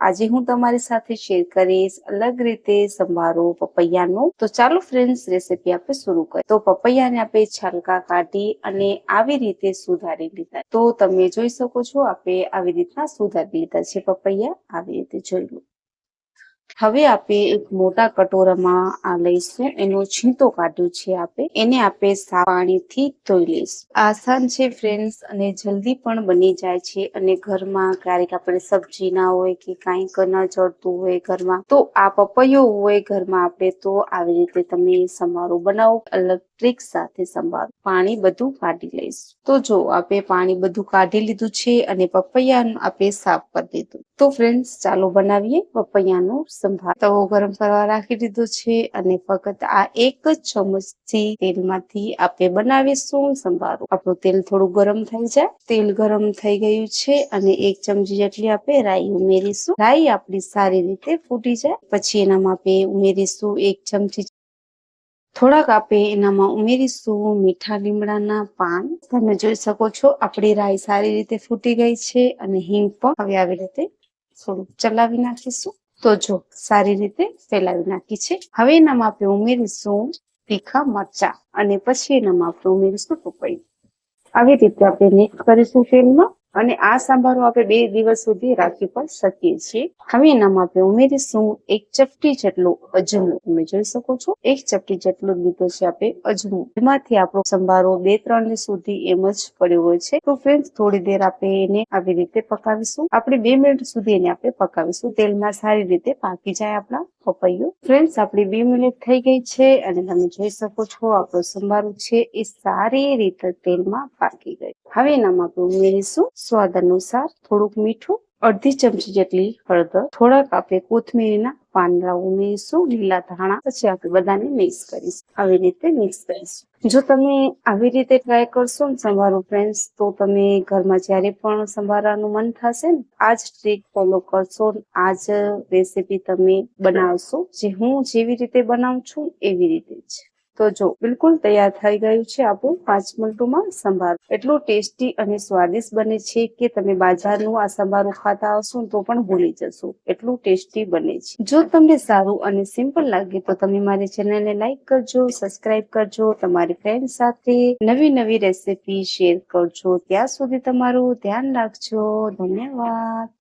આજે હું તમારી સાથે શેર કરીશ અલગ રીતે સંભારો પપૈયાનો. તો ચાલો ફ્રેન્ડ્સ રેસીપી આપણે શરૂ કરીએ. તો પપૈયાને આપણે છાલકા કાઢી અને આવી રીતે સુધારી લીધા. તો તમે જોઈ શકો છો, આપણે આવી રીતના સુધારી લીધા છે પપૈયા. આવી રીતે જોઈ લો. હવે આપણે એક મોટા કટોરામાં આ લઈશું. એનો છીંતો કાઢ્યો છે આપે. એને આપણે સાફ પાણીથી ધોઈ લઈશું. આસાન છે ફ્રેન્ડ્સ અને જલ્દી પણ બની જાય છે. અને ઘરમાં ક્યારેક આપણે સબ્જી ના હોય કે કાંઈક ન ચડતું હોય ઘરમાં, તો આ પપૈયો હોય ઘરમાં આપણે, તો આવી રીતે તમે સમારો બનાવો. અલગ ટ્રીક સાથે સંભાળ પાણી બધું કાઢી લઈશ. તો જો આપણે પાણી બધું કાઢી લીધું છે અને પપૈયાનું આપણે સાફ કરી દીધું. તો ફ્રેન્ડ્સ ચાલો બનાવીએ પપૈયાનું સંભાળ તવો ગરમ કરવા રાખી દીધો છે અને ફક્ત આ એક જ ચમચથી તેલમાંથી આપણે બનાવીશું સંભારો. આપણું તેલ થોડું ગરમ થઈ જાય. તેલ ગરમ થઈ ગયું છે અને એક ચમચી જેટલી આપણે રાઈ ઉમેરીશું. રાઈ આપણી સારી રીતે ફૂટી જાય. પછી એનામાં આપણે ઉમેરીશું એક ચમચી થોડાક આપણે એનામાં ઉમેરીશું મીઠા લીમડાના પાન. તમે જોઈ શકો છો, આપણી રાઈ સારી રીતે ફૂટી ગઈ છે અને હિંગ પણ હવે આવી રીતે થોડુંક ચલાવી નાખીશું. તો જો, સારી રીતે ફેલાવી નાખી છે. હવે એનામાં આપણે ઉમેરીશું તીખા મરચા અને પછી એનામાં આપણે ઉમેરીશું ટુકડી. આવી રીતે આપણે મિક્સ કરીશું તેલમાં. અને આ સંભારો આપણે બે દિવસ સુધી રાખી પણ શકીએ છીએ. હવે એનામાં આપણે ઉમેરીશું એક ચપટી જેટલું અજમો તમે જોઈ શકો છો, એક ચપટી જેટલું લીધો છે આપણે અજમો એમાંથી આપણો સંભારો બે ત્રણ સુધી એમ જ પડ્યો હોય છે. તો ફ્રેન્ડ્સ થોડી દેર આપણે એને આવી રીતે પકાવીશું. આપણે બે મિનિટ સુધી એને આપણે પકાવીશું. તેલમાં સારી રીતે પાકી જાય આપણા પપૈયું. ફ્રેન્ડ્સ આપણી બે મિનિટ થઈ ગઈ છે અને તમે જોઈ શકો છો આપણો સંભારો છે એ સારી રીતે તેલમાં પાકી ગઈ હવે એનામાં આપણે ઉમેરીશું સ્વાદ અનુસાર થોડુંક મીઠું, અડધી ચમચી જેટલી હળદર થોડાક આપણે કોથમીરના પાંદડા ઉમેરીશું, લીલા ધાણા, પછી આપણે બધાને મિક્સ કરીશું. આવી રીતે મિક્સ કરીશું. જો તમે આવી રીતે ટ્રાય કરશો ને સંભારો ફ્રેન્ડ્સ, તો તમે ઘરમાં જ્યારે પણ સંભારાનું મન થશે ને, આ જ ટ્રીક ફોલો કરશો આ જ રેસીપી તમે બનાવશો. જે હું જેવી રીતે બનાવું છું, એવી રીતે જ. તો જો, બિલકુલ તૈયાર થઈ ગયું છે આપણું પાંચ મિનિટોમાં સંભાર. એટલું ટેસ્ટી અને સ્વાદિષ્ટ બને છે કે તમે બાજારનું આ સંભારું ખાતા હશો તો પણ ભૂલી જશો. એટલું ટેસ્ટી બને છે. જો તમને સારું અને સિમ્પલ લાગે તો તમે મારી ચેનલને લાઈક કરજો, સબસ્ક્રાઇબ કરજો, તમારી ફ્રેન્ડ સાથે નવી નવી રેસીપી શેર કરજો. ત્યાં સુધી તમારું ધ્યાન રાખજો. ધન્યવાદ.